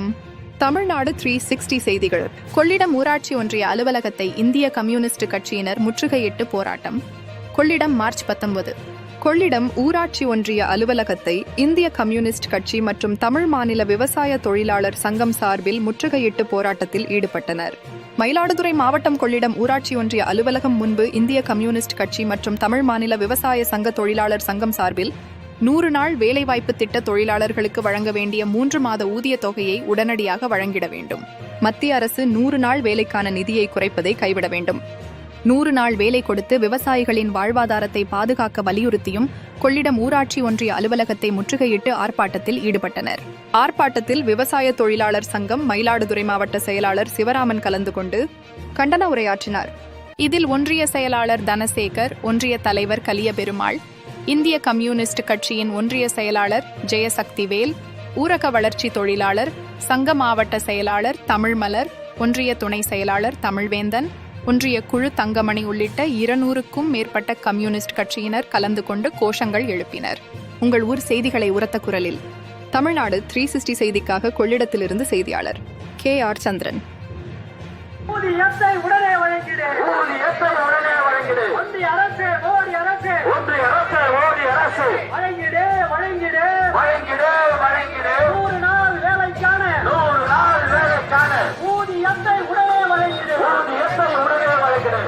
வணக்கம். Tamil Nadu three sixty செய்திகள். கொள்ளிடம் ஊராட்சி ஒன்றிய அலுவலகத்தை இந்திய கம்யூனிஸ்ட் கட்சியினர் முற்றுகையிட்டு போராட்டம். கொள்ளிடம் மார்ச் பத்தொன்பது. கொள்ளிடம் ஊராட்சி ஒன்றிய அலுவலகத்தை இந்திய கம்யூனிஸ்ட் கட்சி மற்றும் தமிழ் மாநில விவசாய தொழிலாளர் சங்கம் சார்பில் முற்றுகையிட்டு போராட்டத்தில் ஈடுபட்டனர். மயிலாடுதுறை மாவட்டம் கொள்ளிடம் ஊராட்சி ஒன்றிய அலுவலகம் முன்பு இந்திய கம்யூனிஸ்ட் கட்சி மற்றும் தமிழ் மாநில விவசாய சங்க தொழிலாளர் சங்கம் சார்பில் நூறு நாள் வேலைவாய்ப்பு திட்ட தொழிலாளர்களுக்கு வழங்க வேண்டிய மூன்று மாத ஊதிய தொகையை உடனடியாக வழங்கிட வேண்டும். மத்திய அரசு நூறு நாள் வேலைக்கான நிதியை குறைப்பதை கைவிட வேண்டும். நூறு நாள் வேலை கொடுத்து விவசாயிகளின் வாழ்வாதாரத்தை பாதுகாக்க வலியுறுத்தியும் கொள்ளிடம் ஊராட்சி ஒன்றிய அலுவலகத்தை முற்றுகையிட்டு ஆர்ப்பாட்டத்தில் ஈடுபட்டனர். ஆர்ப்பாட்டத்தில் விவசாய தொழிலாளர் சங்கம் மயிலாடுதுறை மாவட்ட செயலாளர் சிவராமன் கலந்து கொண்டு கண்டன உரையாற்றினார். இதில் ஒன்றிய செயலாளர் தனசேகர் ஒன்றிய தலைவர் கலிய பெருமாள் இந்திய கம்யூனிஸ்ட் கட்சியின் ஒன்றிய செயலாளர் ஜெயசக்திவேல் ஊரக வளர்ச்சி தொழிலாளர் சங்க மாவட்ட செயலாளர் தமிழ்மலர் ஒன்றிய துணை செயலாளர் தமிழ்வேந்தன் ஒன்றிய குழு தங்கமணி உள்ளிட்ட இருநூறுக்கும் மேற்பட்ட கம்யூனிஸ்ட் கட்சியினர் கலந்து கொண்டு கோஷங்கள் எழுப்பினர். உங்கள் ஊர் செய்திகளை உரத்த குரலில். தமிழ்நாடு த்ரீ சிக்ஸ்டி செய்திக்காக கொள்ளிடத்திலிருந்து செய்தியாளர் கே ஆர் சந்திரன். உடனே வழங்கிடு. அரசு வழங்கிடு வழங்கிடு வழங்கிடு வழங்கிடு நூறு நாள் வேலைக்கான. நூறு நாள் வேலைக்கான. ஊதியத்தை உடனே வழங்கிடு. ஊதியத்தை உடனே வழங்கிடு.